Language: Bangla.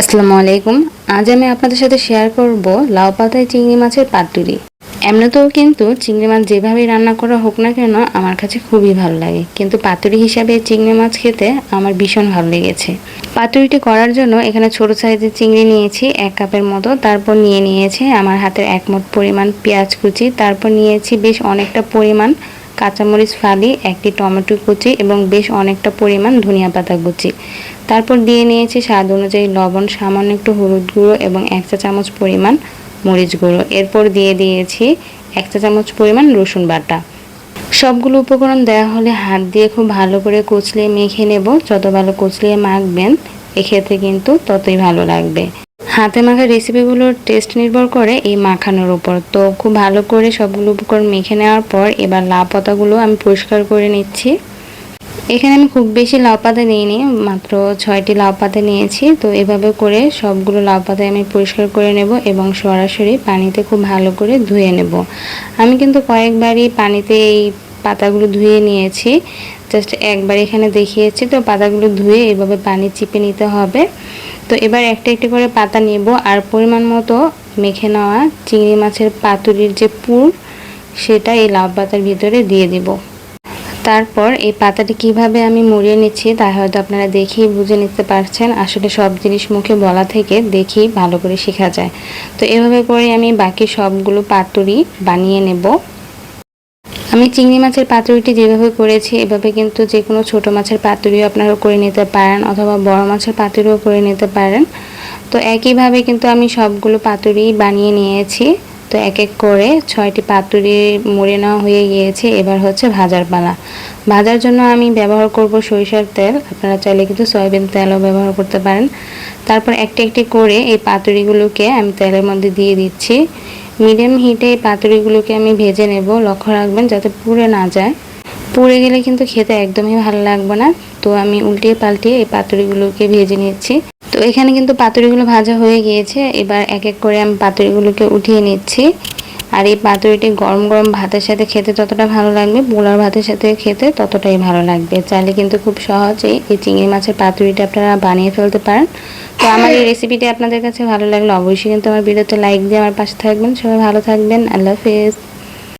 আসসালামু আলাইকুম। আজ আমি আপনাদের সাথে শেয়ার করব লাউ পাতায় চিংড়ি মাছের পাতুরি। এমনিতেও কিন্তু চিংড়ি মাছ যেভাবেই রান্না করা হোক না কেন, আমার কাছে খুবই ভালো লাগে। কিন্তু পাতুরি হিসাবে চিংড়ি মাছ খেতে আমার ভীষণ ভালো লেগেছে। পাতুরিটি করার জন্য এখানে ছোট সাইজের চিংড়ি নিয়েছি, এক কাপের মতো। তারপর নিয়ে নিয়েছি আমার হাতের এক মুঠ পরিমাণ পেঁয়াজ কুচি। তারপর নিয়েছি বেশ অনেকটা পরিমাণ কাঁচামরিচ ফালি, একটি টমেটো কুচি এবং বেশ অনেকটা পরিমাণ ধনিয়া পাতা কুচি। তারপর দিয়ে নিয়েছি স্বাদ অনুযায়ী লবণ, সামান্য একটু হলুদ গুঁড়ো এবং এক চা চামচ পরিমাণ মরিচ গুঁড়ো। এরপর দিয়ে দিয়েছি এক চা চামচ পরিমাণ রসুন বাটা। সবগুলো উপকরণ দেওয়া হলে হাত দিয়ে খুব ভালো করে কুচলিয়ে মেখে নেব। যত ভালো কুচলিয়ে মাখবেন, এক্ষেত্রে কিন্তু ততই ভালো লাগবে। হাতে মাখা রেসিপিগুলোর টেস্ট নির্ভর করে এই মাখানোর উপর। তো খুব ভালো করে সবগুলো উপকরণ মেখে নেওয়ার পর এবার লাউ পাতাগুলো আমি পরিষ্কার করে নিচ্ছি। এখানে আমি খুব বেশি লাউ পাতা নিইনি মাত্র ছয়টি লাউ পাতা নিয়েছি। তো এভাবে করে সবগুলো লাউ পাতা আমি পরিষ্কার করে নেব এবং সরাসরি পানিতে খুব ভালো করে ধুয়ে নেব। আমি কিন্তু কয়েকবারই পানিতে এই পাতাগুলো ধুয়ে নিয়েছি। জাস্ট একবার এখানে দেখিয়েছি, তো পাতাগুলো ধুয়ে এভাবে পানি চিপে নিতে হবে। তো এবার একটা একটি করে পাতা নেব আর পরিমাণ মতো মেখে নেওয়া চিংড়ি মাছের পাতুরির যে পুর, সেটা এই লাউ পাতার ভিতরে দিয়ে দিব। তারপর এই পাতাটি কীভাবে আমি মুড়িয়ে নিচ্ছি তা হয়তো আপনারা দেখেই বুঝে নিতে পারছেন। আসলে সব জিনিস মুখে বলা থেকে দেখেই ভালো করে শেখা যায়। তো এভাবে করে আমি বাকি সবগুলো পাতুরি বানিয়ে নেব। আমি চিংড়ি মাছের পাতুরিটি যেভাবে করেছি, এভাবে কিন্তু যে কোনো ছোটো মাছের পাতুরিও আপনারা করে নিতে পারেন অথবা বড় মাছের পাতুরিও করে নিতে পারেন। তো একইভাবে কিন্তু আমি সবগুলো পাতুরি বানিয়ে নিয়েছি। তো এক এক করে ছয়টি পাতুরি মুড়ে নেওয়া হয়ে গিয়েছে। এবার হচ্ছে ভাজার পালা। ভাজার জন্য আমি ব্যবহার করব সরিষার তেল। আপনারা চাইলে কিন্তু সয়াবিন তেলও ব্যবহার করতে পারেন। তারপর একটি একটি করে এই পাতুরিগুলোকে আমি তেলের মধ্যে দিয়ে দিচ্ছি। মিডিয়াম হিটে এই পাতুরিগুলোকে আমি ভেজে নেব। লক্ষ্য রাখবেন যাতে পুড়ে না যায়। পুড়ে গেলে কিন্তু খেতে একদমই ভালো লাগবে না। তো আমি উল্টিয়ে পাল্টিয়ে এই পাতুরিগুলোকে ভেজে নিচ্ছি। তো এখানে কিন্তু পাতুরিগুলো ভাজা হয়ে গিয়েছে। এবার এক এক করে আমি পাতুরিগুলোকে উঠিয়ে নিচ্ছি। আর এই পাতুরিটি গরম গরম ভাতের সাথে খেতে ততটা ভালো লাগবে পোলার ভাতের সাথে খেতে ততটাই ভালো লাগবে। চাইলে কিন্তু খুব সহজেই এই চিংড়ি মাছের পাতুরিটা আপনারা বানিয়ে ফেলতে পারেন। তো আমার এই রেসিপিটি আপনাদের কাছে ভালো লাগলে অবশ্যই কিন্তু আমার ভিডিওতে লাইক দিয়ে আমার পাশে থাকবেন। সবাই ভালো থাকবেন। আল্লাহ হাফেজ।